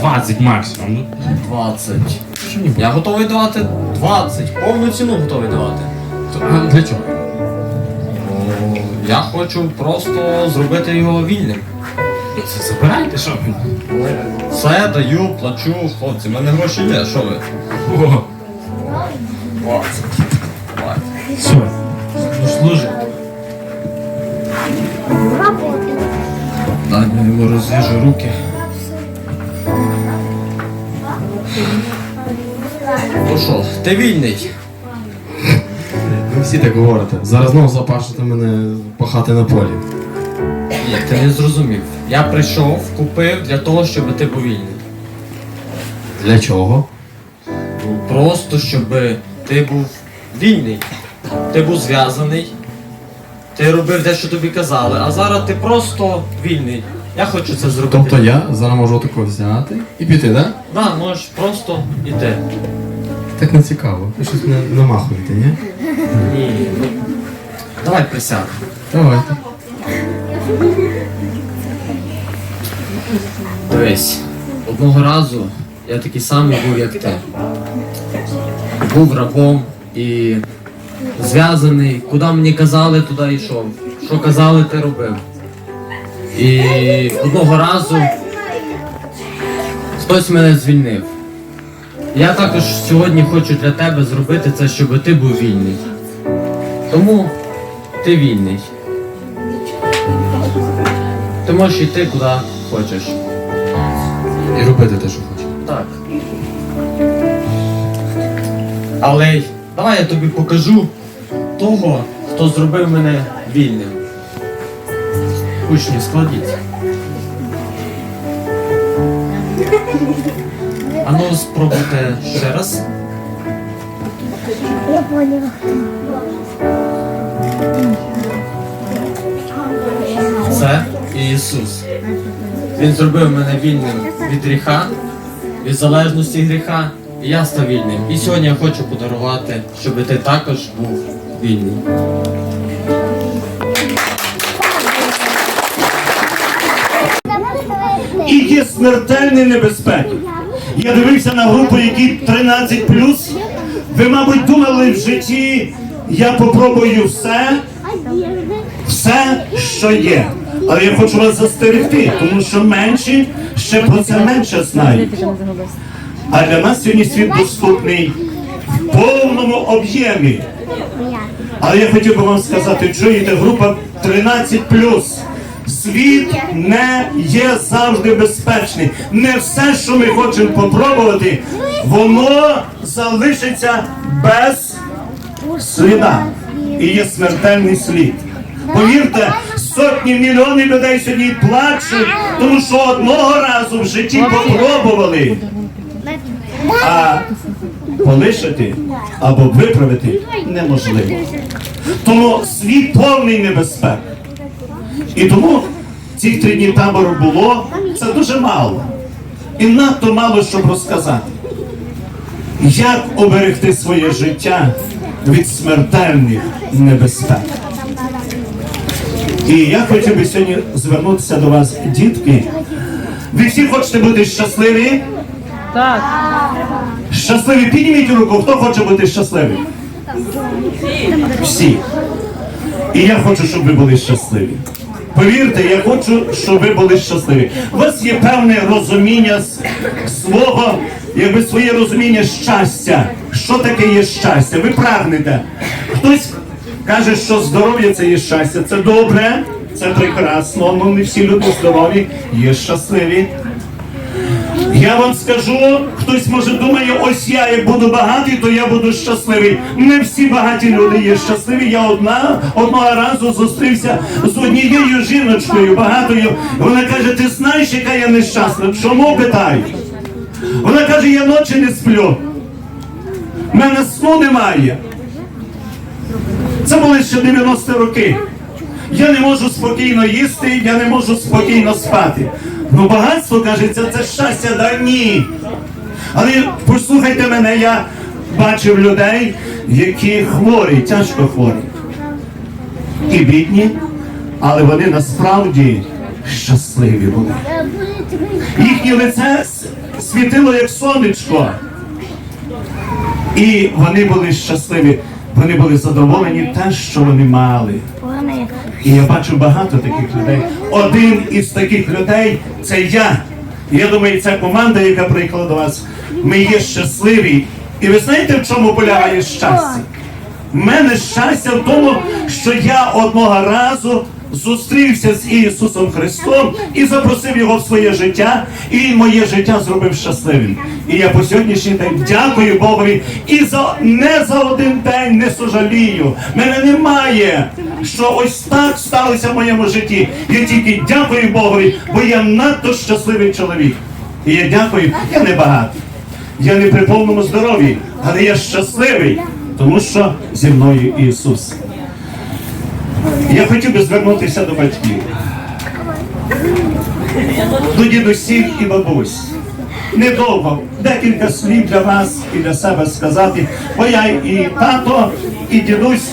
20 максимум. 20. Я готовий давати 20. Повну ціну готовий давати. Для чого? Я хочу просто зробити його вільним. Забирайте, що ви? Все, даю, плачу, хлопці, в мене гроші є, що ви? 20. Давайте. все. Ну служи. Дай я йому розв'яжу руки. Ну що, ти вільний? Ви всі так говорите. Зараз знову запашете мене пахати на полі. Ні, ти не зрозумів. Я прийшов, купив для того, щоб ти був вільний. Для чого? Ну, Просто щоб ти був вільний. Ти був зв'язаний. Ти робив те, що тобі казали, а зараз ти просто вільний. Я хочу це зробити. Тобто я зараз можу тако взяти і піти, так? Да? Да, можеш просто іти. Так не цікаво. Ви щось не намахуєте, ні? Ні. Давай присядь. Давайте. Дивись, одного разу я такий самий був, як ти. Був рабом і зв'язаний. Куди мені казали, туди йшов. Що казали, ти робив. І одного разу хтось мене звільнив. Я також сьогодні хочу для тебе зробити це, щоб ти був вільний. Тому ти вільний. Ти можеш йти куди хочеш. І робити те, що хочу. Так. Але давай я тобі покажу того, хто зробив мене вільним. Учні, складіть. Ану, спробуйте ще раз. Я поняла. Це Ісус. Він зробив мене вільним від гріха, від залежності гріха, я став вільним. І сьогодні я хочу подарувати, щоб ти також був вільний. і є смертельні небезпеки. Я дивився на групу, які 13 Ви, мабуть, думали в житті, я попробую все, все, що є. Але я хочу вас застерегти, тому що менші ще про це менше знають. А для нас сьогодні світ доступний в повному об'ємі. Але я хотів би вам сказати, чуєте, група 13 Світ не є завжди безпечний. Не все, що ми хочемо попробувати, воно залишиться без сліда. І є смертельний слід. Повірте, сотні мільйонів людей сьогодні плачуть, тому що одного разу в житті попробували. А полишити або виправити неможливо. Тому світ повний небезпек. І тому цих три дні табору було це дуже мало. І надто мало щоб розказати. Як оберегти своє життя від смертельних небезпек? І я хотів би сьогодні звернутися до вас, дітки. Ви всі хочете бути щасливі? Так. Щасливі, підніміть руку, хто хоче бути щасливим? Всі. І я хочу, щоб ви були щасливі. Повірте, я хочу, щоб ви були щасливі. У вас є певне розуміння свого, якби своє розуміння щастя. Що таке є щастя? Ви прагнете. Хтось каже, що здоров'я це є щастя. Це добре, це прекрасно. Ну не всі люди здорові, є щасливі. Я вам скажу, хтось може думає, ось я як буду багатий, то я буду щасливий. Не всі багаті люди є щасливі. Я одна одного разу зустрівся з однією жіночкою багатою. Вона каже: ти знаєш, яка я нещасна? Чому питаю? Вона каже, я ночі не сплю. В мене сну немає. Це були ще 90 роки. Я не можу спокійно їсти, я не можу спокійно спати. Ну багатство кажеться, це щастя, да ні. Але послухайте мене, я бачив людей, які хворі, тяжко хворі. І бідні, але вони насправді щасливі були. Їхнє лице світило як сонечко. І вони були щасливі, вони були задоволені те, що вони мали. І я бачу багато таких людей. Один із таких людей це я. Я думаю, ця команда, яка приїхала до вас, ми є щасливі. І ви знаєте, в чому полягає щастя? У мене щастя в тому, що я одного разу зустрівся з Ісусом Христом і запросив його в своє життя, і моє життя зробив щасливим. І я по сьогоднішній день дякую Богові і за не за один день не сожалію. Мене немає, що ось так сталося в моєму житті. Я тільки дякую Богові, бо я надто щасливий чоловік. І я дякую, я не багатий. Я не при повному здоров'ї, але я щасливий, тому що зі мною Ісус. Я хотів би звернутися до батьків, до дідусів і бабусь. Недовго, декілька слів для вас і для себе сказати, бо я і тато, і дідусь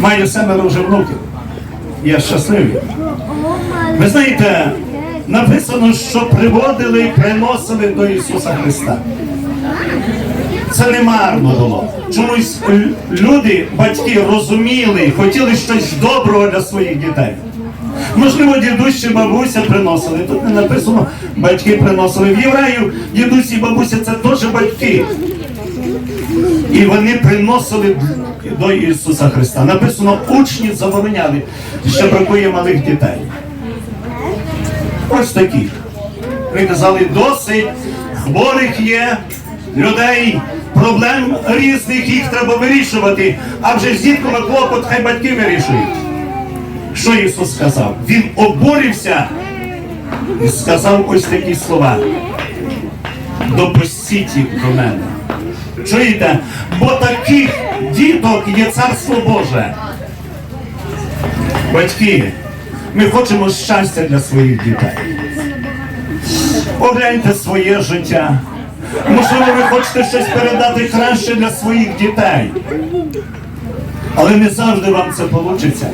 маю семеро вже внуків. Я щасливий. Ви знаєте, написано, що приводили і приносили до Ісуса Христа. Це не марно було. Чомусь люди, батьки розуміли, хотіли щось доброго для своїх дітей. Можливо, дідусь чи бабуся приносили. Тут не написано, батьки приносили. В євреїв дідусь і бабуся це теж батьки. І вони приносили до Ісуса Христа. Написано, учні забороняли, що бракує малих дітей. Ось такі. Ми казали, досить хворих є людей, проблем різних їх треба вирішувати. А вже з дітками клопот хай батьки вирішують. Що Ісус сказав? Він обурився і сказав ось такі слова. Допустіть їх до мене. Чуєте? Бо таких діток є царство Боже. Батьки, ми хочемо щастя для своїх дітей. Огляньте своє життя. Можливо, ви хочете щось передати краще для своїх дітей. Але не завжди вам це вийде.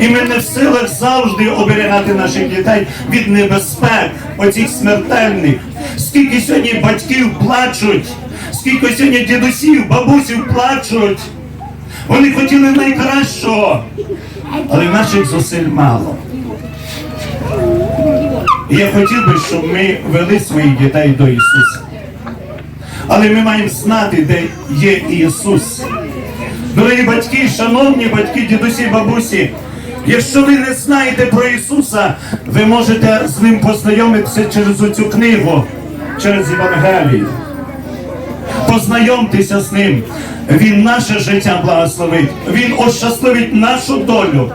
І ми не в силах завжди оберігати наших дітей від небезпек, оцих смертельних. Скільки сьогодні батьків плачуть, скільки сьогодні дідусів, бабусів плачуть. Вони хотіли найкращого, але наших зусиль мало. І я хотів би, щоб ми вели своїх дітей до Ісуса. Але ми маємо знати, де є Ісус. Дорогі батьки, шановні батьки, дідусі, бабусі, якщо ви не знаєте про Ісуса, ви можете з ним познайомитися через оцю книгу, через Євангелію. Познайомтеся з ним. Він наше життя благословить, Він ощасливить нашу долю.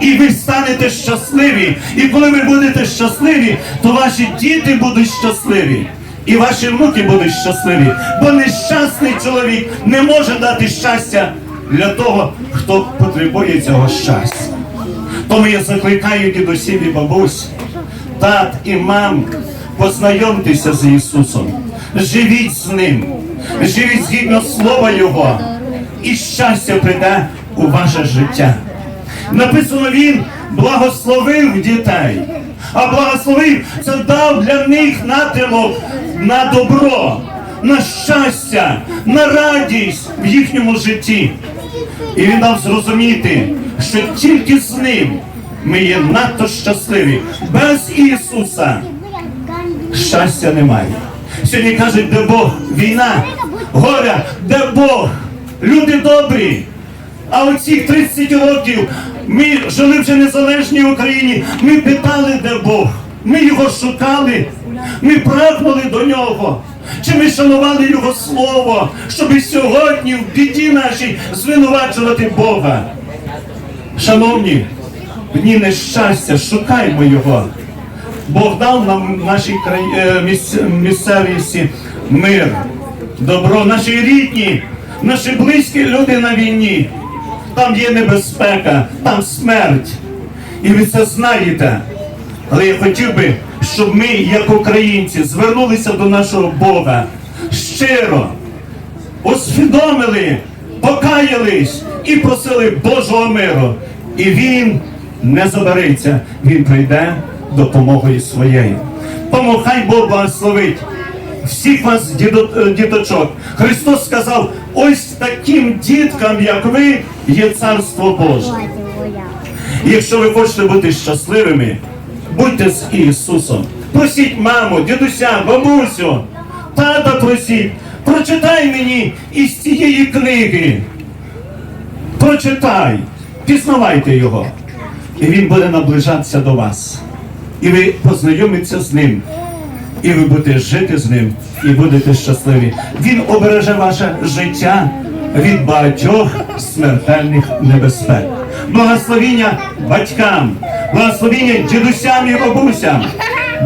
І ви станете щасливі. І коли ви будете щасливі, то ваші діти будуть щасливі. І ваші внуки будуть щасливі. Бо нещасний чоловік не може дати щастя для того, хто потребує цього щастя. Тому я закликаю дідусів і бабусь, тат і мам, познайомтеся з Ісусом, живіть з Ним, живіть згідно Слова Його, і щастя прийде у ваше життя. Написано він благословив дітей. А благословив це дав для них напрямок на добро, на щастя, на радість в їхньому житті. І він дав зрозуміти, що тільки з ним ми є надто щасливі. Без Ісуса щастя немає. Сьогодні кажуть, де Бог, війна, горя, де Бог, люди добрі. А оці 30 років ми жили в незалежній Україні. Ми питали, де Бог. Ми його шукали, ми прагнули до нього. Чи ми шанували Його Слово, щоб сьогодні в біді нашій звинувачувати Бога? Шановні, в дні нещастя, шукаймо Його. Бог дав нам в нашій е, міс... місцевості мир, добро, наші рідні, наші близькі люди на війні. Там є небезпека, там смерть. І ви це знаєте. Але я хотів би, щоб ми, як українці, звернулися до нашого Бога щиро, усвідомили, покаялись і просили Божого миру. І Він не забереться, Він прийде допомогою своєю. Тому хай Бог благословить всіх вас, е, діточок. Христос сказав: ось таким діткам, як ви, є царство Боже. Якщо ви хочете бути щасливими, будьте з Ісусом. Просіть маму, дідуся, бабусю, тата просіть, прочитай мені із цієї книги. Прочитай, пізнавайте його. І він буде наближатися до вас. І ви познайомитеся з ним. І ви будете жити з ним, і будете щасливі. Він обереже ваше життя від багатьох смертельних небезпек. Благословіння батькам, благословіння дідусям і бабусям.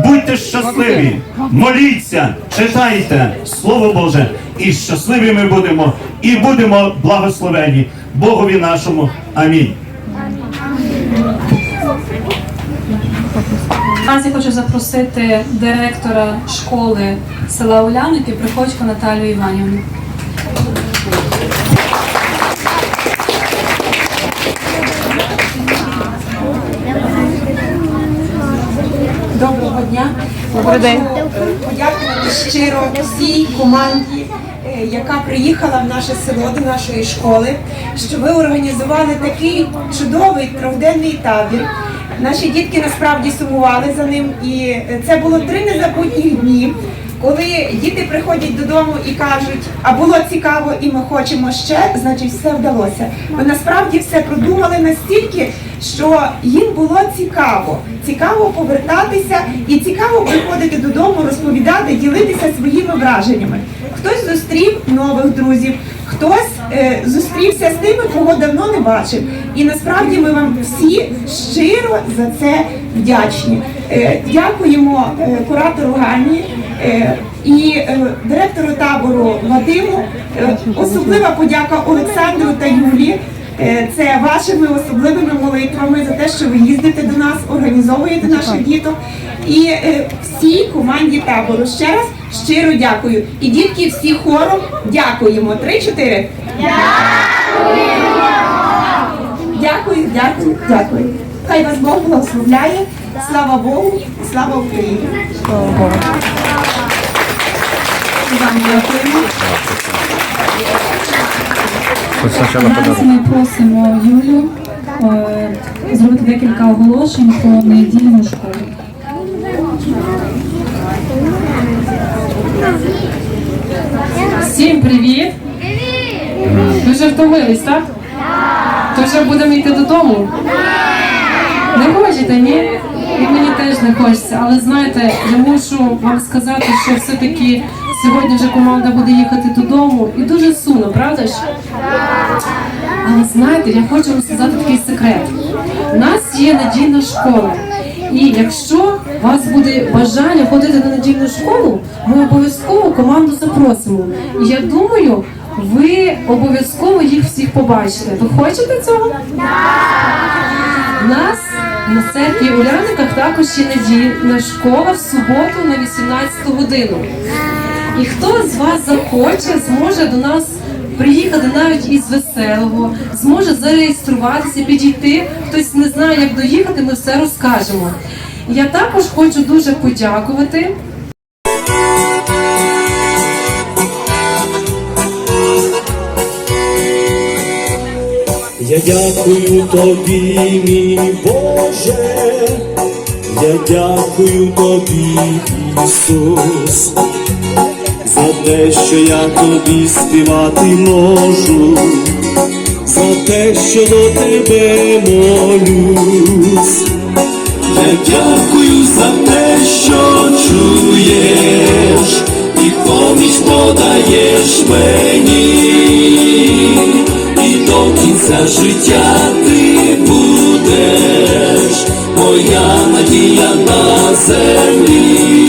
Будьте щасливі, моліться, читайте Слово Боже, і щасливими будемо, і будемо благословені Богові нашому. Амінь. Зараз я хочу запросити директора школи села Уляники Приходько Наталію Іванівну. Доброго дня. Добрий день. Подякувати щиро всій команді, е, яка приїхала в наше село до нашої школи, що ви організували такий чудовий трьохденний табір. Наші дітки насправді сумували за ним, і це було три незабутніх дні. Коли діти приходять додому і кажуть, а було цікаво, і ми хочемо ще, значить все вдалося. Ми насправді все продумали настільки, що їм було цікаво. Цікаво повертатися і цікаво приходити додому, розповідати, ділитися своїми враженнями. Хтось зустрів нових друзів, хтось е, зустрівся з тими, кого давно не бачив. І насправді ми вам всі щиро за це вдячні. Е, дякуємо е, куратору Гані. Е, І е, директору табору Вадиму Е, особлива подяка Олександру та Юлі. Е, Це вашими особливими молитвами за те, що ви їздите до нас, організовуєте наших діток. І е, всій команді табору ще раз щиро дякую. І дітки всі хором дякуємо. Три-чотири. Дякую, дякую, дякую. Хай вас Бог благословляє. Слава Богу, слава Україні. І Вам дякуємо. Зараз ми просимо Юлю е, зробити декілька оголошень про недільну школу. Всім привіт! Ви вже втомились, так? То вже будемо йти додому? Не хочете, ні? І мені теж не хочеться, але знаєте, я мушу вам сказати, що все-таки сьогодні вже команда буде їхати додому і дуже сумно, правда ж? Але знаєте, я хочу вам сказати такий секрет. У нас є надійна школа. І якщо у вас буде бажання ходити на надійну школу, ми обов'язково команду запросимо. І я думаю, ви обов'язково їх всіх побачите. Ви хочете цього? Нас на церкві у Ляниках також є надійна школа в суботу на 18 годину. І хто з вас захоче, зможе до нас приїхати навіть із веселого, зможе зареєструватися, підійти. Хтось не знає, як доїхати, ми все розкажемо. Я також хочу дуже подякувати Я дякую тобі, мій Боже, я дякую тобі, Ісус, за те, що я тобі співати можу, за те, що до тебе молюсь. Я дякую за те, що чуєш, і поміч подаєш мені, і до кінця життя ти будеш, моя надія на землі.